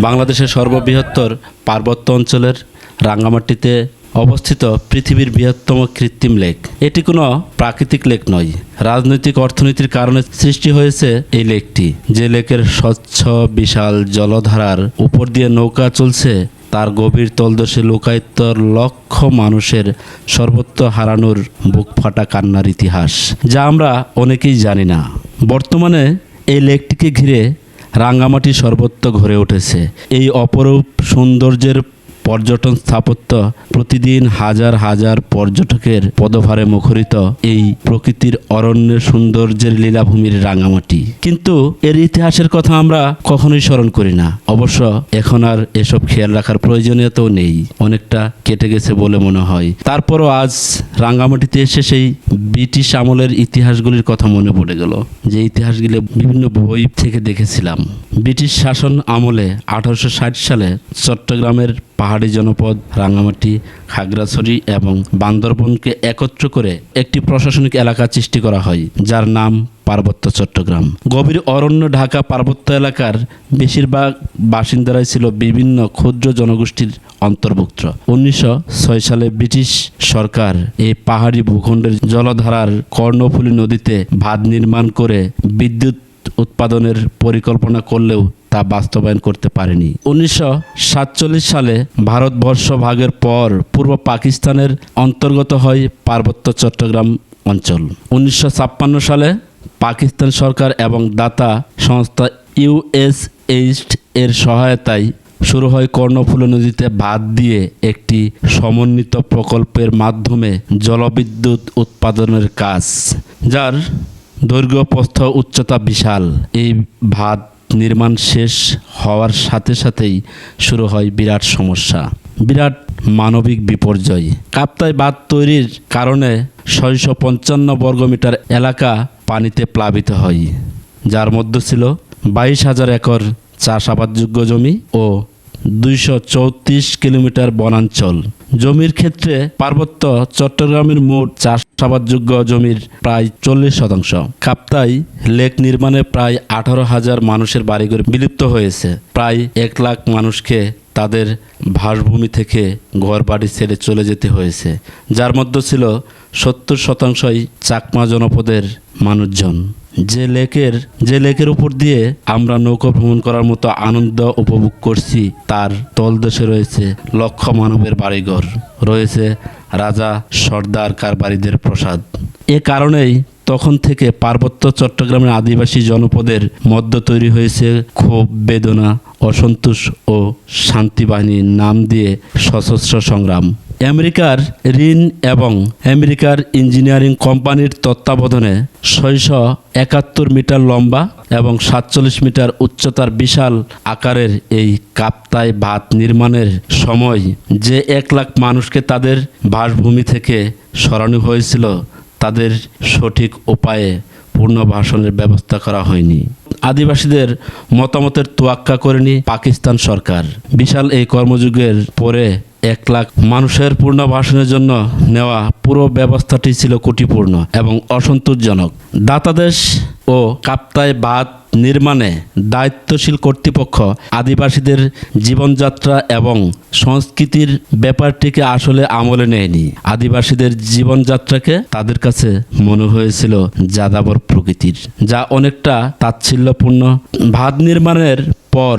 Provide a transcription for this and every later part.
বাংলাদেশের সর্ববৃহত্তর পার্বত্য অঞ্চলের রাঙ্গামাটিতে অবস্থিত পৃথিবীর বৃহত্তম কৃত্রিম লেক। এটি কোনো প্রাকৃতিক লেক নয়। রাজনৈতিক অর্থনীতির কারণে সৃষ্টি হয়েছে এই লেকটি। যে লেকের স্বচ্ছ, বিশাল জলধারার উপর দিয়ে নৌকা চলছে, তার গভীর তলদেশে লোকায়িত লক্ষ মানুষের সর্বত্র হারানোর বুক ফাটা কান্নার ইতিহাস, যা আমরা অনেকেই জানি না। বর্তমানে এই লেকটিকে ঘিরে রাঙ্গামাটি সর্বত্র ঘরে উঠেছে। এই অপরূপ সৌন্দর্যের পর্যটন স্থাপত্য প্রতিদিন হাজার হাজার পর্যটকের পদভারে মুখরিত এই প্রকৃতির অরণ্যের সৌন্দর্যের লীলাভূমির রাঙামাটি। কিন্তু এর ইতিহাসের কথা আমরা কখনোই স্মরণ করি না। অবশ্য এখন আর এসব খেয়াল রাখার প্রয়োজনীয়তাও নেই। অনেকটা কেটে গেছে বলে মনে হয়। তারপরও আজ রাঙ্গামাটিতে এসে সেই ব্রিটিশ আমলের ইতিহাসগুলির কথা মনে পড়ে গেল। যে ইতিহাসগুলি বিভিন্ন বই থেকে দেখেছিলাম। ব্রিটিশ শাসন আমলে আঠারোশো ষাট সালে চট্টগ্রামের পাহাড়ি জনপদ রাঙ্গামাটি খাগড়াছড়ি এবং বান্দরবনকে একত্র করে একটি প্রশাসনিক এলাকা সৃষ্টি করা হয়, যার নাম পার্বত্য চট্টগ্রাম। গভীর অরণ্য ঢাকা পার্বত্য এলাকার বেশিরভাগ বাসিন্দারাই ছিল বিভিন্ন ক্ষুদ্র জনগোষ্ঠীর অন্তর্ভুক্ত। উনিশশো ছয় সালে ব্রিটিশ সরকার এই পাহাড়ি ভূখণ্ডের জলধারার কর্ণফুলী নদীতে ভাত নির্মাণ করে বিদ্যুৎ উৎপাদনের পরিকল্পনা করলেও তা বাস্তবায়ন করতে পারেনি। উনিশশো সাতচল্লিশ সালে ভারতবর্ষ ভাগের পর পূর্ব পাকিস্তানের অন্তর্গত হয় পার্বত্য চট্টগ্রাম অঞ্চল। উনিশশো ছাপ্পান্ন সালে পাকিস্তান সরকার এবং দাতা সংস্থা ইউএসএইড এর সহায়তায় শুরু হয় কর্ণফুলী নদীতে বাদ দিয়ে একটি সমন্বিত প্রকল্পের মাধ্যমে জলবিদ্যুৎ উৎপাদনের কাজ, যার দৈর্ঘ্য, প্রস্থ, উচ্চতা বিশাল। এই ভাত নির্মাণ শেষ হওয়ার সাথে সাথেই শুরু হয় বিরাট সমস্যা, বিরাট মানবিক বিপর্যয়। কাপ্তায় বাঁধ তৈরির কারণে ছয়শো পঞ্চান্ন বর্গমিটার এলাকা পানিতে প্লাবিত হয়, যার মধ্যে ছিল বাইশ হাজার একর চাষাবাদযোগ্য জমি ও দুইশো চৌত্রিশ কিলোমিটার বনাঞ্চল। জমির ক্ষেত্রে পার্বত্য চট্টগ্রামের মোট চাষাবাদযোগ্য জমির প্রায় চল্লিশ শতাংশ। কাপ্তাই লেক নির্মাণে প্রায় আঠারো হাজার মানুষের বাড়িঘর বিলুপ্ত হয়েছে। প্রায় এক লাখ মানুষকে তাদের ভাসভূমি থেকে ঘর বাড়ি ছেড়ে চলে যেতে হয়েছে, যার মধ্যে ছিল সত্তর শতাংশই চাকমা জনপদের মানুষজন। যে লেকের যে লেকের উপর দিয়ে আমরা নৌকা ভ্রমণ করার মতো আনন্দ উপভোগ করছি, তার তলদেশে রয়েছে লক্ষ মানবের বাড়িঘর। রয়েছে রাজা সর্দার কারবারিদের প্রসাদ। এ কারণেই তখন থেকে পার্বত্য চট্টগ্রামের আদিবাসী জনপদের মধ্যে তৈরি হয়েছে ক্ষোভ, বেদনা, অসন্তোষ ও শান্তি বাহিনীর নাম দিয়ে সশস্ত্র সংগ্রাম। আমেরিকার ঋণ এবং আমেরিকার ইঞ্জিনিয়ারিং কোম্পানির তত্ত্বাবধানে ছয়শো একাত্তর মিটার লম্বা এবং সাতচল্লিশ মিটার উচ্চতার বিশাল আকারের এই কাপ্তায় ভাত নির্মাণের সময় যে এক লাখ মানুষকে তাদের বাসভূমি থেকে সরানো হয়েছিল, তাদের সঠিক উপায়ে পুনর্বাসনের ব্যবস্থা করা হয়নি। আদিবাসীদের মতামতের তোয়াক্কা করেনি পাকিস্তান সরকার। বিশাল এই কর্মযুগের পরে এক লাখ মানুষের পুনর্বাসনের জন্য নেওয়া পুরো ব্যবস্থাটি ছিল কুটিপূর্ণ এবং অসন্তোষজনক। দাতাদেশ ও কাপ্তায় বাদ নির্মাণে দায়িত্বশীল কর্তৃপক্ষ আদিবাসীদের জীবনযাত্রা এবং সংস্কৃতির ব্যাপারটিকে আসলে আমলে নেয়নি। আদিবাসীদের জীবনযাত্রাকে তাদের কাছে মনে হয়েছিল যাদাবর প্রকৃতির, যা অনেকটা তাচ্ছিল্যপূর্ণ। ভাত নির্মাণের পর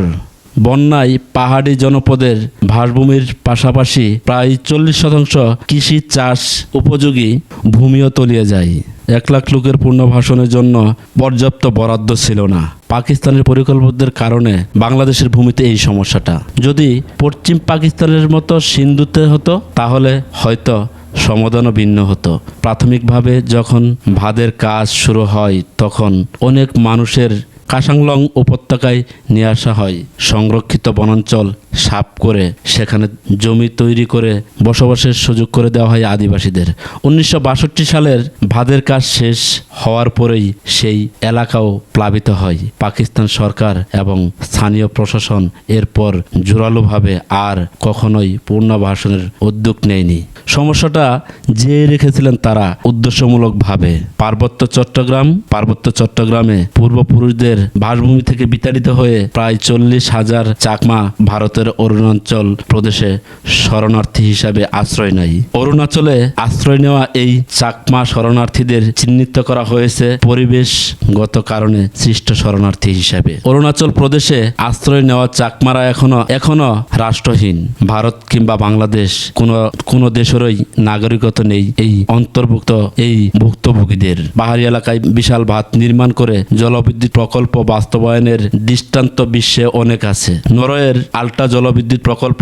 বন্যায় পাহাড়ি জনপদের ভাসভূমির পাশাপাশি প্রায় চল্লিশ শতাংশ কৃষি চাষ উপযোগী ভূমিও তলিয়ে যায়। এক লাখ লোকের পুনর্বাসনের জন্য পর্যাপ্ত বরাদ্দ ছিল না। পাকিস্তানের পরিকল্পনার কারণে বাংলাদেশের ভূমিতে এই সমস্যাটা। যদি পশ্চিম পাকিস্তানের মতো সিন্ধুতে হতো, তাহলে হয়তো সমাধানও ভিন্ন হতো। প্রাথমিকভাবে যখন ভাদের কাজ শুরু হয়, তখন অনেক মানুষের কাসাংলং উপত্যকায় নিয়ে আসা হয়। সংরক্ষিত বনাঞ্চল সাপ করে সেখানে জমি তৈরি করে বসবাসের সুযোগ করে দেওয়া হয় আদিবাসীদের। উনিশশো বাষট্টি সালের ভাদের কাজ শেষ হওয়ার পরেই সেই এলাকাও প্লাবিত হয়। পাকিস্তান সরকার এবং স্থানীয় প্রশাসন এরপর জোরালোভাবে আর কখনোই পুনর্বাসনের উদ্যোগ নেয়নি। সমস্যাটা যে রেখেছিলেন তারা উদ্দেশ্যমূলকভাবে। পার্বত্য চট্টগ্রাম, পার্বত্য চট্টগ্রামে পূর্বপুরুষদের বাসভূমি থেকে বিতাড়িত হয়ে প্রায় চল্লিশ হাজার চাকমা ভারতের অরুণাচল প্রদেশে শরণার্থী হিসাবে আশ্রয় নেয়। অরুণাচলে আশ্রয় নেওয়া এই চাকমা শরণার্থীদের চিহ্নিত করা হয়েছে পরিবেশগত কারণে সৃষ্ট শরণার্থী হিসাবে। অরুণাচল প্রদেশে আশ্রয় নেওয়া চাকমারা এখনও এখনও রাষ্ট্রহীন। ভারত কিংবা বাংলাদেশ কোন কোন দেশেরই নাগরিকত্ব নেই এই অন্তর্ভুক্ত এই ভুক্তভোগীদের। পাহাড়ি এলাকায় বিশাল ভাত নির্মাণ করে জলবিদ্যুৎ প্রকল্প বাস্তবায়নের দৃষ্টান্ত বিশ্বে অনেক আছে। নরওয়ের আল্ট্রা জলবিদ্যুৎ প্রকল্প,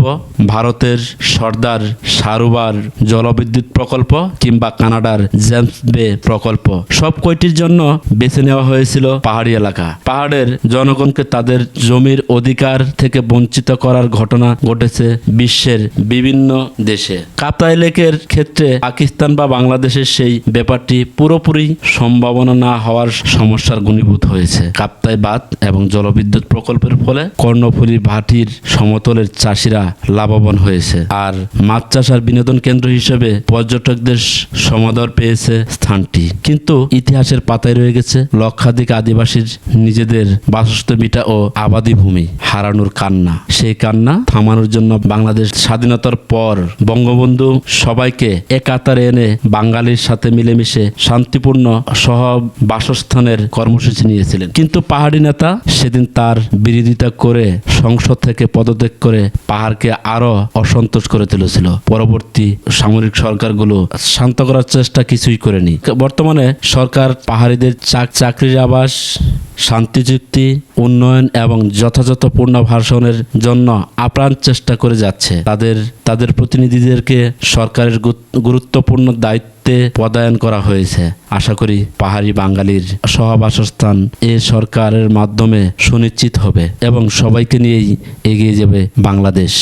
ভারতের সর্দার সারুবার জলবিদ্যুৎ প্রকল্প কিংবা কানাডার জেমস বে প্রকল্প, সব কয়টির জন্য বেছে নেওয়া হয়েছিল? পাহাড়ি এলাকা। পাহাড়ের জনগণকে তাদের জমির অধিকার থেকে বঞ্চিত করার ঘটনা ঘটেছে বিশ্বের বিভিন্ন দেশে। কাপ্তাই লেকের ক্ষেত্রে পাকিস্তান বা বাংলাদেশের সেই ব্যাপারটি পুরোপুরি সম্ভাবনা না হওয়ার সমস্যার গুণীভূত হয়েছে। কাপ্তাই বাঁধ এবং জলবিদ্যুৎ প্রকল্পের ফলে কর্ণফুলী ভাটির সমতলের চাষিরা লাভবান হয়েছে। আর মাছ চাষ আর বিনোদন কেন্দ্র হিসেবে পর্যটকদের সমাদর পেয়েছে স্থানটি। কিন্তু ইতিহাসের পাতায় রয়ে গেছে লক্ষাধিক আদিবাসীর নিজেদের বাসস্থবিটা ও আবাদি ভূমি, হারানোর কান্না। সেই কান্না থামানোর জন্য বাংলাদেশ স্বাধীনতার পর বঙ্গবন্ধু সবাইকে একাতারে এনে বাঙালির সাথে মিলেমিশে শান্তিপূর্ণ সহ বাসস্থানের কর্মসূচি নিয়েছিলেন। কিন্তু পাহাড়ি নেতা সেদিন তার বিরোধিতা করে সংসদ থেকে পদত্যাগ করে পাহাড়কে আরও অসন্তোষ করে তুলেছিল। পরবর্তী সামরিক সরকারগুলো শান্ত করার চেষ্টা কিছুই করেনি। বর্তমানে সরকার পাহাড়িদের চাক চাকরির আবাস, শান্তি চুক্তি, উন্নয়ন এবং যথাযথ পূর্ণ ভাষণের জন্য আপ্রাণ চেষ্টা করে যাচ্ছে। তাদের তাদের প্রতিনিধিদেরকে সরকারের গুরুত্বপূর্ণ দায়িত্বে পদায়ন করা হয়েছে। আশা করি পাহাড়ি বাঙালির সহবাসস্থান এ সরকারের মাধ্যমে সুনিশ্চিত হবে এবং সবাইকে নিয়েই এগিয়ে যাবে বাংলাদেশ।